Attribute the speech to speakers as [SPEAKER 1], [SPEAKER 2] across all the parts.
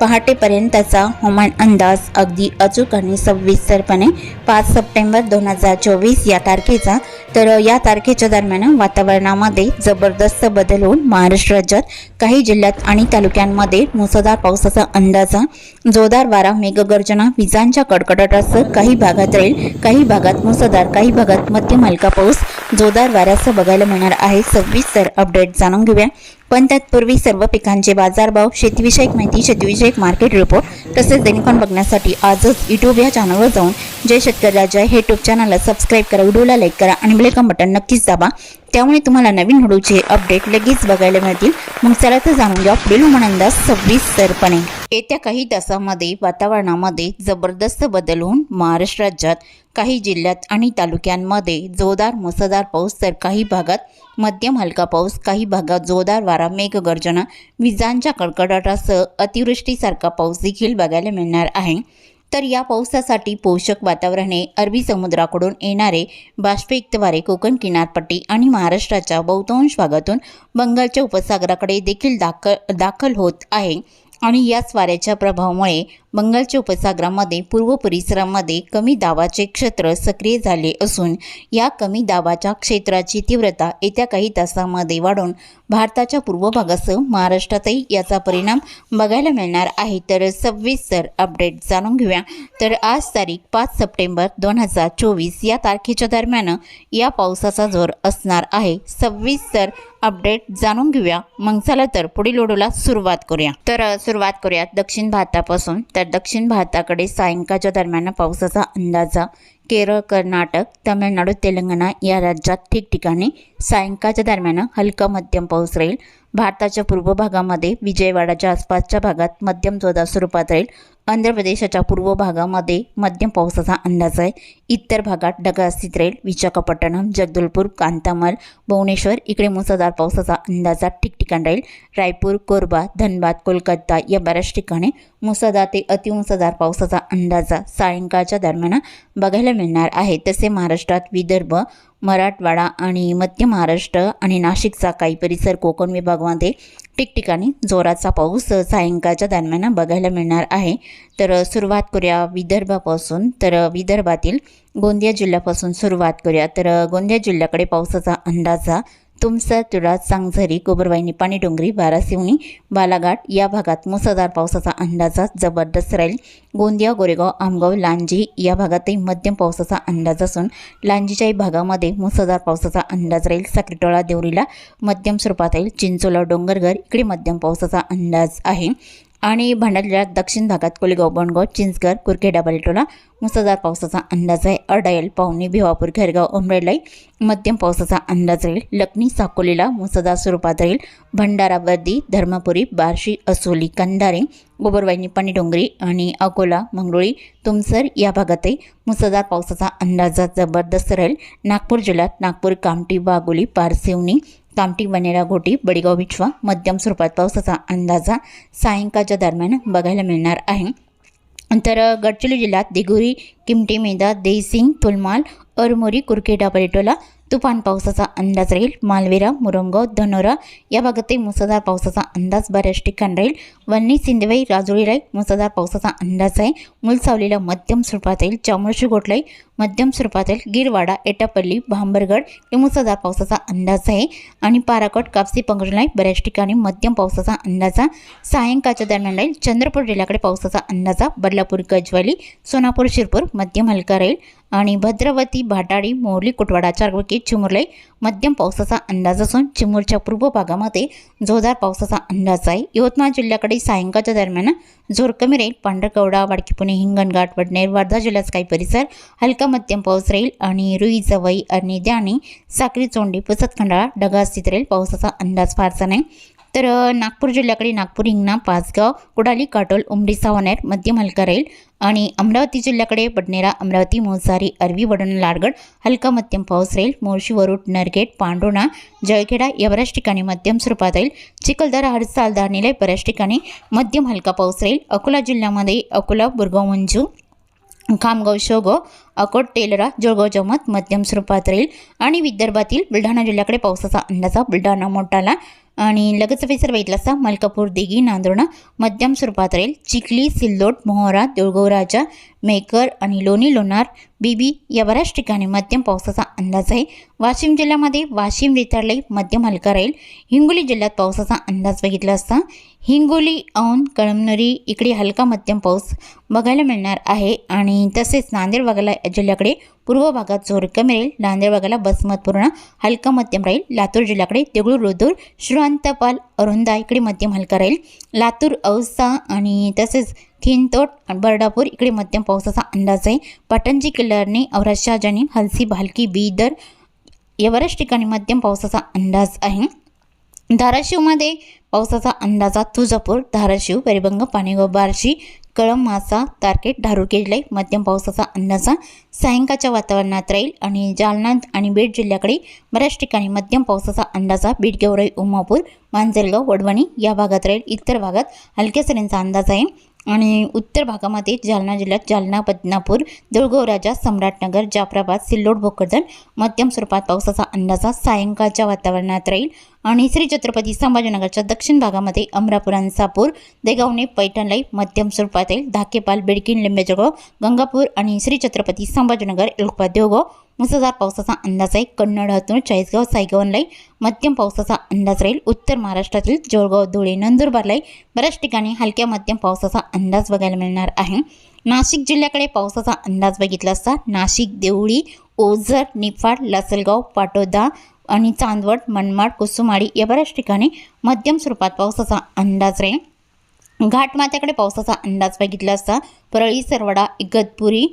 [SPEAKER 1] पहाटेपर्यंतचा हवामान अंदाज अगदी अचूक आणि सविस्तरपणे पाच सप्टेंबर दोन हजार चोवीस या तारखेचा. तर या तारखेच्या दरम्यान वातावरणामध्ये जबरदस्त बदल होऊन महाराष्ट्र राज्यात काही जिल्ह्यात आणि तालुक्यांमध्ये मुसळधार पावसाचा अंदाजा जोरदार वारा मेघगर्जना विजांच्या कडकडाटासह काही भागात राहील काही भागात मुसळधार काही भागात मध्यम हलका पाऊस जोरदार वाऱ्यासह बघायला मिळणार आहे. सविस्तर अपडेट जाणून घेऊया. पण तत्पूर्वी सर्व पिकांचे बाजारभाव शेतीविषयक माहिती शेतीविषयक मार्केट रिपोर्ट तसेच दैनिकॉन बघण्यासाठी आजच युट्यूब या चॅनलवर जाऊन जय शेतकरी राजा हे यूट्यूब चॅनलला सबस्क्राईब करा व्हिडिओला लाईक करा आणि बेलकम बटन नक्कीच दाबा. त्यामुळे तुम्हाला नवीन व्हिडिओचे अपडेट लगेच बघायला मिळतील. मग चला तर जाणून घ्या पुढील हवामानंदाज सव्वीस सविस्तरपणे येत्या काही तासामध्ये वातावरणामध्ये जबरदस्त बदल होऊन महाराष्ट्र राज्यात काही जिल्ह्यात आणि तालुक्यांमध्ये जोरदार मुसळधार पाऊस तर काही भागात मध्यम हलका पाऊस काही भागात जोरदार वारा मेघगर्जना विजांच्या कडकडाटासह अतिवृष्टीसारखा पाऊस देखील बघायला मिळणार आहे. तर या पावसासाठी पोषक वातावरणे अरबी समुद्राकडून येणारे बाष्पयुक्त वारे कोकण किनारपट्टी आणि महाराष्ट्राच्या बहुतांश भागातून बंगालच्या उपसागराकडे देखील दाखल दाखल होत आहे. आणि याच वाऱ्याच्या प्रभावामुळे बंगालच्या उपसागरामध्ये पूर्व परिसरामध्ये कमी दाबाचे क्षेत्र सक्रिय झाले असून या कमी दाबाच्या क्षेत्राची तीव्रता येत्या काही तासामध्ये वाढून भारताच्या पूर्व भागासह महाराष्ट्रातही याचा परिणाम बघायला मिळणार आहे. तर सविस्तर अपडेट जाणून घेऊया. तर आज तारीख पाच सप्टेंबर दोन हजार चोवीस या तारखेच्या दरम्यान या पावसाचा जोर असणार आहे. सविस्तर अपडेट जाणून घेऊया. मग चला तर पुढील व्हिडिओला सुरुवात करूया. तर सुरुवात करूया दक्षिण भारतापासून. तर दक्षिण भारताकडे सायंकाळच्या दरम्यान पावसाचा अंदाजा केरळ कर्नाटक तमिळनाडू तेलंगणा या राज्यात ठिकठिकाणी सायंकाळच्या दरम्यान हलका मध्यम पाऊस राहील. भारताच्या पूर्व भागामध्ये विजयवाडाच्या आसपासच्या भागात मध्यम जोरदार स्वरूपात राहील. आंध्र प्रदेशाच्या पूर्व भागामध्ये मध्यम पावसाचा अंदाज आहे. इतर भागात ढगास्थित राहील. विशाखापट्टणम जगदलपूर कांतामल भुवनेश्वर इकडे मुसळधार पावसाचा अंदाजा ठिकठिकाण राहील. रायपूर कोरबा धनबाद कोलकाता या बऱ्याच ठिकाणी मुसळधार ते अतिमुसळधार पावसाचा अंदाजा सायंकाळच्या दरम्यान बघायला मिळणार आहे. तसे महाराष्ट्रात विदर्भ मराठवाडा आणि मध्य महाराष्ट्र आणि नाशिकचा काही परिसर कोकण विभागामध्ये ठिकठिकाणी जोराचा पाऊस सायंकाळच्या दरम्यान बघायला मिळणार आहे. तर सुरुवात करूया विदर्भापासून. तर विदर्भातील गोंदिया जिल्ह्यापासून सुरुवात करूया. तर गोंदिया जिल्ह्याकडे पावसाचा अंदाजा तुमसर तुळा सांगझरी गोबरवाहिनी पाणीडोंगरी बारासिवणी बालाघाट या भागात मुसळधार पावसाचा अंदाजा जबरदस्त राहील. गोंदिया गोरेगाव आमगाव लांजी या भागातही मध्यम पावसाचा अंदाज असून लांजीच्याही भागामध्ये मुसळधार पावसाचा अंदाज राहील. साक्रीटोळा देवरीला मध्यम स्वरूपात राहील. चिंचोला डोंगरघर इकडे मध्यम पावसाचा अंदाज आहे. आणि भंडारा जिल्ह्यात दक्षिण भागात कोलेगाव बणगाव चिंचगर कुरखेडा बलटोला मुसळधार पावसाचा अंदाज आहे. अडायल पावणी भिवापूर खेरगाव उमरेलाई मध्यम पावसाचा अंदाज राहील. लखनी साकोलीला मुसळधार स्वरूपात राहील. भंडारा वर्दी धर्मपुरी बार्शी असोली कंधारे गोबरवाहिनी पाणीडोंगरी आणि अकोला मंगरुळी तुमसर या भागातही मुसळधार पावसाचा अंदाजा जबरदस्त राहील. नागपूर जिल्ह्यात नागपूर कामठी वाघोली पारसिवनी कामटी वनेरा घोटी बडीगाव विछवा मध्यम स्वरूपात पावसाचा अंदाजा सायंकाळच्या दरम्यान बघायला मिळणार आहे. तर गडचिरोली जिल्ह्यात दिगुरी किमटी मेदा देसिंग तुलमाल अरमोरी कुरखेडा परेटोला तुफान पावसाचा अंदाज राहील. मालवेरा मुरंगाव धनोरा या भागातही मुसळधार पावसाचा अंदाज बऱ्याच ठिकाण राहील. वन्नी सिंधवाई राजुरी राई मुसळधार पावसाचा अंदाज आहे. मुलसावलीला मध्यम स्वरूपात येईल. चामोर्शी गोटलाई मध्यम स्वरूपात येईल. गिरवाडा एटापल्ली भांबरगड हे मुसळधार पावसाचा अंदाज आहे. आणि पाराकट कापसी पंगजलाई बऱ्याच ठिकाणी मध्यम पावसाचा अंदाजा सायंकाळच्या दरम्यान राहील. चंद्रपूर जिल्ह्याकडे पावसाचा अंदाजा बदलापूर गजवाली सोनापूर शिरपूर मध्यम हलका राहील. आणि भद्रवती भाटाडी मोरली कुटवाडा चारवकी चिमुरले मध्यम पावसाचा अंदाज असून चिमूरच्या पूर्व भागामध्ये जोरदार पावसाचा अंदाज आहे. यवतमाळ जिल्ह्याकडे सायंकाळच्या दरम्यान जोर कमी राहील पांढरकवडा वाडकी पुणे हिंगणघाट वडनेर वर्धा जिल्ह्याचा काही परिसर हलका मध्यम पाऊस राहील आणि रुई जवई अर्निद्या आणि साक्री चोंडी पुसत खंडाळा ढगाळ स्थित राहील. पावसाचा अंदाज फारसा नाही. तर नागपूर जिल्ह्याकडे नागपूर हिंगणा पाचगाव कुडाली काटोल उमरी सावनेर मध्यम हलका राहील आणि अमरावती जिल्ह्याकडे बडनेरा अमरावती मोसारी अरवी वडण लाडगड हलका मध्यम पाऊस राहील. मोर्शी वरुड नरगेट पांडुणा जळखेडा या बऱ्याच ठिकाणी मध्यम स्वरूपात राहील. चिखलदरा हडसाल धारणीला बऱ्याच ठिकाणी मध्यम हलका पाऊस राहील. अकोला जिल्ह्यामध्ये अकोला बुरगाव मंजू खामगाव शोगो अकोट टेलरा जळगाव जमत मध्यम स्वरूपात राहील. आणि विदर्भातील बुलढाणा जिल्ह्याकडे पावसाचा अंदाजा बुलढाणा मोठाला आणि लगेच विसर बघितला असता मलकापूर दिघी नांदुर्णा मध्यम स्वरूपात राहील चिखली सिल्लोड मोहरा देऊळगाव राजा मेकर आणि लोणी लोणार बीबी या बऱ्याच ठिकाणी मध्यम पावसाचा अंदाज आहे. वाशिम जिल्ह्यामध्ये वाशिम रितारले मध्यम हलका राहील. हिंगोली जिल्ह्यात पावसाचा अंदाज बघितला असता हिंगोली औंध कळमनुरी इकडे हलका मध्यम पाऊस बघायला मिळणार आहे आणि तसेच नांदेड भागाला जिल्ह्याकडे पूर्व भागात जोर कमी राहील. नांदेड भागाला बसमतपूर्ण हलका मध्यम राहील. लातूर जिल्ह्याकडे देगळूर रुदूर श्रीवंतपाल अरुंदा इकडे मध्यम हलका राहील लातूर औसा आणि तसेच खिनतोट बर्डापूर इकडे मध्यम पावसाचा अंदाज आहे. पटंजी किल्लारने औरत शहाजानी हलसी भालकी बीदर या बऱ्याच ठिकाणी मध्यम पावसाचा अंदाज आहे. धाराशिवमध्ये पावसाचा अंदाजा तुळजापूर धाराशिव पेरबंग पाणीगो बार्शी कळम मासा तारकेट धारुरकेजलाई मध्यम पावसाचा अंदाजा सायंकाळच्या वातावरणात राहील आणि जालना आणि बीड जिल्ह्याकडे बऱ्याच ठिकाणी मध्यम पावसाचा अंदाजा बीड गेवराई उमापूर मांजरगाव वडवणी या भागात राहील. इतर भागात हलक्या सरींचा अंदाज आहे. आणि उत्तर भागामध्ये जालना जिल्ह्यात जालना बदनापूर देऊळगाव राजा सम्राटनगर जाफराबाद सिल्लोड भोकरदन मध्यम स्वरूपात पावसाचा अंदाजा सायंकाळच्या वातावरणात राहील. आणि श्री छत्रपती संभाजीनगरच्या दक्षिण भागामध्ये अमरापूर अंसापूर देगावणे पैठणलाई मध्यम स्वरूपात येईल. धाकेपाल बेडकिन लिंबेजगाव गंगापूर आणि श्री छत्रपती संभाजीनगर एलुपा देवगाव मुसळधार पावसाचा अंदाज आहे. कन्नड हतूर चाळीसगाव सायगावनलाई मध्यम पावसाचा अंदाज राहील. उत्तर महाराष्ट्रातील जळगाव धुळे नंदुरबारलाई बऱ्याच ठिकाणी हलक्या मध्यम पावसाचा अंदाज बघायला मिळणार आहे. नाशिक जिल्ह्याकडे पावसाचा अंदाज बघितला असता नाशिक देवळी ओझर निफाड लासलगाव पाटोदा आणि चांदवड मनमाड कुसुमाडी या बऱ्याच ठिकाणी मध्यम स्वरूपात पावसाचा अंदाज राहील. घाटमाथ्याकडे पावसाचा अंदाज बघितला असता परळी सरवडा इगतपुरी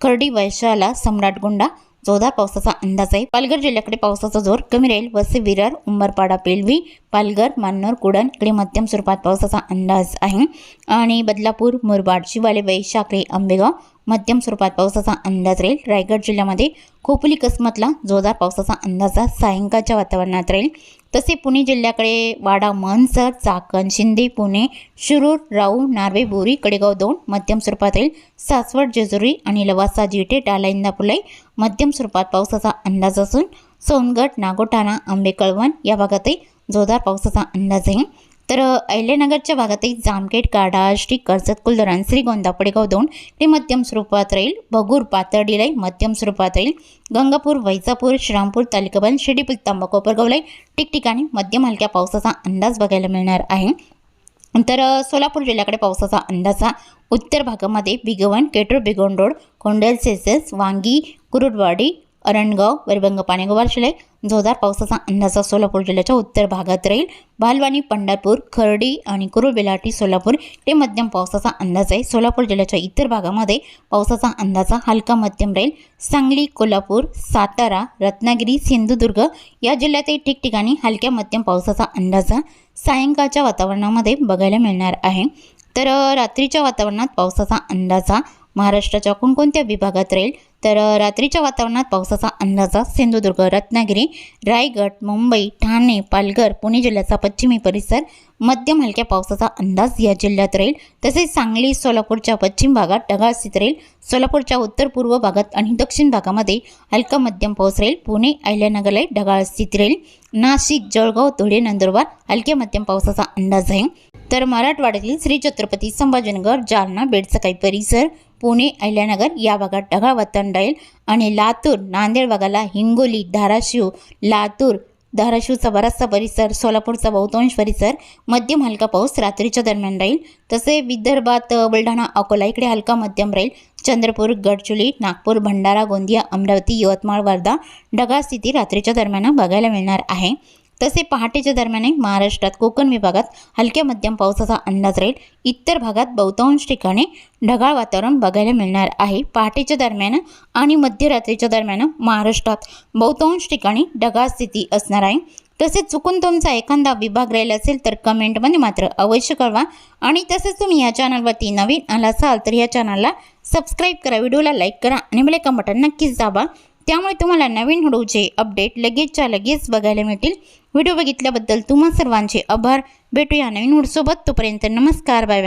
[SPEAKER 1] खर्डी वैशाला सम्राटगुंडा जोरदार पावसाचा अंदाज आहे. पालघर जिल्ह्याकडे पावसाचा जोर कमी राहील. वसे विरार उंबरपाडा पेलवी पालघर मान्नोर कुडण इकडे मध्यम स्वरूपात पावसाचा अंदाज आहे. आणि बदलापूर मुरबाड शिवाले वैशाखरे आंबेगाव मध्यम स्वरूपात पावसाचा अंदाज राहील. रायगड जिल्ह्यामध्ये खोपोली कसमतला जोरदार पावसाचा अंदाज सायंकाळच्या वातावरणात राहील. तसे पुणे जिल्ह्याकडे वाडा मनसर चाकण शिंदे पुणे शिरूर राऊ नार्वे बोरी कडेगाव दोन मध्यम स्वरूपात येईल सासवड जेजुरी आणि लवासा जिटे डाला इंदापुलाई मध्यम स्वरूपात पावसाचा अंदाज असून सोनगड नागोठाणा आंबेकळवण या भागातही जोरदार पावसाचा अंदाज आहे. तर अहिल्यानगरच्या भागातही जामखेड काढा श्री कर्जत कुलधरण श्री पडेगाव दोन ते मध्यम स्वरूपात राहील. भगूर पातर्डीलाई मध्यम स्वरूपात राहील. गंगापूर वैजापूर श्रामपूर तालुकाबन शिडीपूल तांबा कोपरगावलाई ठिकठिकाणी मध्यम हलक्या पावसाचा अंदाज बघायला मिळणार आहे. तर सोलापूर जिल्ह्याकडे पावसाचा अंदाजा उत्तर भागामध्ये बिगवण केटूर बिगोन रोड कोंडेल सेसेस वांगी कुरुडवाडी अरणगाव वैरभंग पाणेगाव शिलाई जोरदार पावसाचा अंदाज सोलापूर जिल्ह्याच्या उत्तर भागात राहील भालवानी पंढरपूर खर्डी आणि कुरुळ बेलाटी सोलापूर. ते मध्यम पावसाचा अंदाज आहे. सोलापूर जिल्ह्याच्या इतर भागामध्ये पावसाचा अंदाज हलका मध्यम राहील. सांगली कोल्हापूर सातारा रत्नागिरी सिंधुदुर्ग या जिल्ह्यातही ठिकठिकाणी हलक्या मध्यम पावसाचा अंदाज सायंकाळच्या वातावरणामध्ये बघायला मिळणार आहे. तर रात्रीच्या वातावरणात पावसाचा अंदाज महाराष्ट्राच्या कोणकोणत्या विभागात राहील? तर रात्रीच्या वातावरणात पावसाचा अंदाजा सिंधुदुर्ग रत्नागिरी रायगड मुंबई ठाणे पालघर पुणे जिल्ह्याचा पश्चिमी परिसर मध्यम हलक्या पावसाचा अंदाज या जिल्ह्यात राहील. तसेच सांगली सोलापूरच्या पश्चिम भागात ढगाळ स्थित राहील. सोलापूरच्या उत्तर पूर्व भागात आणि दक्षिण भागामध्ये हलका मध्यम पाऊस राहील. पुणे अहिल्यानगरला ढगाळ स्थित राहील. नाशिक जळगाव धुळे नंदुरबार हलक्या मध्यम पावसाचा अंदाज आहे. तर मराठवाड्यातील श्री छत्रपती संभाजीनगर जालना बेडसकाई परिसर पुणे अहिल्यानगर या भागात ढगाळ वातावरण राहील आणि लातूर नांदेड भागाला हिंगोली धाराशिव लातूर धाराशिवचा बराचसा परिसर सोलापूरचा बहुतांश परिसर मध्यम हलका पाऊस रात्रीच्या दरम्यान राहील. तसे विदर्भात बुलढाणा अकोला इकडे हलका मध्यम राहील. चंद्रपूर गडचुली नागपूर भंडारा गोंदिया अमरावती यवतमाळ वर्धा ढगाळ स्थिती रात्रीच्या दरम्यान बघायला मिळणार आहे. तसे पहाटेच्या दरम्यानही महाराष्ट्रात कोकण विभागात हलक्या मध्यम पावसाचा अंदाज राहील. इतर भागात बहुतांश ठिकाणी ढगाळ वातावरण बघायला मिळणार आहे. पहाटेच्या दरम्यान आणि मध्यरात्रीच्या दरम्यान महाराष्ट्रात बहुतांश ठिकाणी ढगाळ स्थिती असणार आहे. तसेच चुकून तुमचा एखादा विभाग राहिला असेल तर कमेंटमध्ये मात्र अवश्य कळवा. आणि तसेच तुम्ही या चॅनलवरती नवीन आला असाल तर या चॅनलला सबस्क्राईब करा व्हिडिओला लाईक करा आणि मला बटन नक्कीच दाबा. त्यामुळे तुम्हाला नवीन व्हिडिओचे अपडेट लगेचच्या लगेच बघायला मिळतील. व्हिडिओ बघितल्याबद्दल तुम्हा सर्वांचे आभार. भेटूया नवीन सोबत तोपर्यंत नमस्कार. बाय.